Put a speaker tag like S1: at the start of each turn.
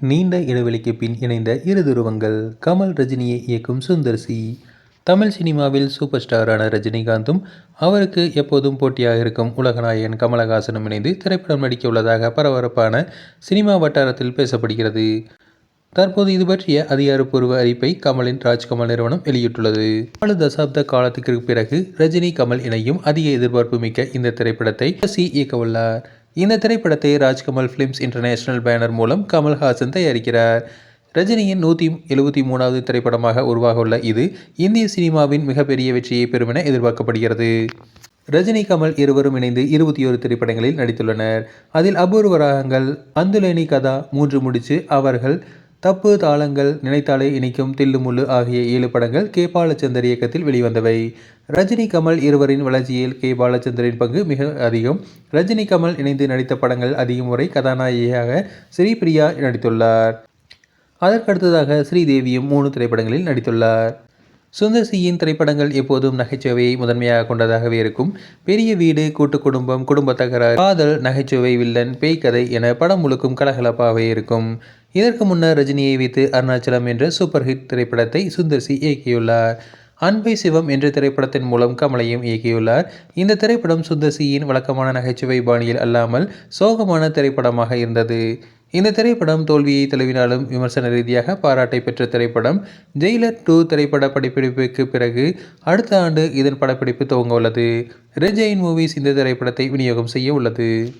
S1: நீண்ட இடைவெளிக்கு பின் இணைந்த இரு துருவங்கள் கமல் ரஜினியை இயக்கும் சுந்தர் சி தமிழ் சினிமாவில் சூப்பர் ஸ்டாரான ரஜினிகாந்தும் அவருக்கு எப்போதும் போட்டியாக இருக்கும் உலகநாயகன் கமலஹாசனும் இணைந்து திரைப்படம் நடிக்க உள்ளதாக பரபரப்பான சினிமா வட்டாரத்தில் பேசப்படுகிறது. தற்போது இது பற்றிய அதிகாரப்பூர்வ அறிப்பை கமலின் ராஜ்கமல் நிறுவனம் வெளியிட்டுள்ளது. நாலு தசாப்த காலத்துக்கு பிறகு ரஜினி கமல் இணையும் அதிக எதிர்பார்ப்பு மிக்க இந்த திரைப்படத்தை சி இயக்கவுள்ளார். இந்த திரைப்படத்தை ராஜ்கமல் ஃபிலிம்ஸ் இன்டர்நேஷனல் பேனர் மூலம் கமல்ஹாசன் தயாரிக்கிறார். ரஜினியின் நூற்றி எழுபத்தி மூணாவது திரைப்படமாக உருவாகவுள்ள இது இந்திய சினிமாவின் மிகப்பெரிய வெற்றியை பெறும் என எதிர்பார்க்கப்படுகிறது. ரஜினி கமல் இருவரும் இணைந்து இருபத்தி ஒரு திரைப்படங்களில் நடித்துள்ளனர். அதில் அபூர்வ ராகங்கள் அந்துலேனி கதா மூன்று முடிச்சு அவர்கள் தப்பு தாளங்கள் நினைத்தாலே இணைக்கும் தில்லுமுள்ளு ஆகிய ஏழு படங்கள் கே பாலச்சந்தர் இயக்கத்தில் வெளிவந்தவை. ரஜினி கமல் இருவரின் வளர்ச்சியில் கே பாலச்சந்தரின் பங்கு மிக அதிகம். ரஜினி கமல் இணைந்து நடித்த படங்கள் அதிக முறை கதாநாயகியாக ஸ்ரீபிரியா நடித்துள்ளார். அதற்கடுத்ததாக ஸ்ரீதேவியும் மூணு திரைப்படங்களில் நடித்துள்ளார். சுந்தர் சியின் திரைப்படங்கள் எப்போதும் நகைச்சுவையை முதன்மையாக கொண்டதாகவே இருக்கும். பெரிய வீடு கூட்டு குடும்பம் குடும்ப தகராறு காதல் நகைச்சுவை வில்லன் பேய் கதை என படம் முழுக்கும் கலகலப்பாகவே இருக்கும். இதற்கு முன்னர் ரஜினியை வைத்து அருணாச்சலம் என்ற சூப்பர் ஹிட் திரைப்படத்தை சுந்தர் சி இயக்கியுள்ளார். அன்பை சிவம் என்ற திரைப்படத்தின் மூலம் கமலையும் இயக்கியுள்ளார். இந்த திரைப்படம் சுந்தர்சியின் வழக்கமான நகைச்சுவை பாணியில் அல்லாமல் சோகமான திரைப்படமாக இருந்தது. இந்த திரைப்படம் தோல்வியை தழுவினாலும் விமர்சன ரீதியாக பாராட்டை பெற்ற திரைப்படம். ஜெயிலர் டூ திரைப்பட படப்பிடிப்புக்கு பிறகு அடுத்த ஆண்டு இதன் படப்பிடிப்பு துவங்க உள்ளது. ரெட் மூவிஸ் இந்த திரைப்படத்தை விநியோகம் செய்ய உள்ளது.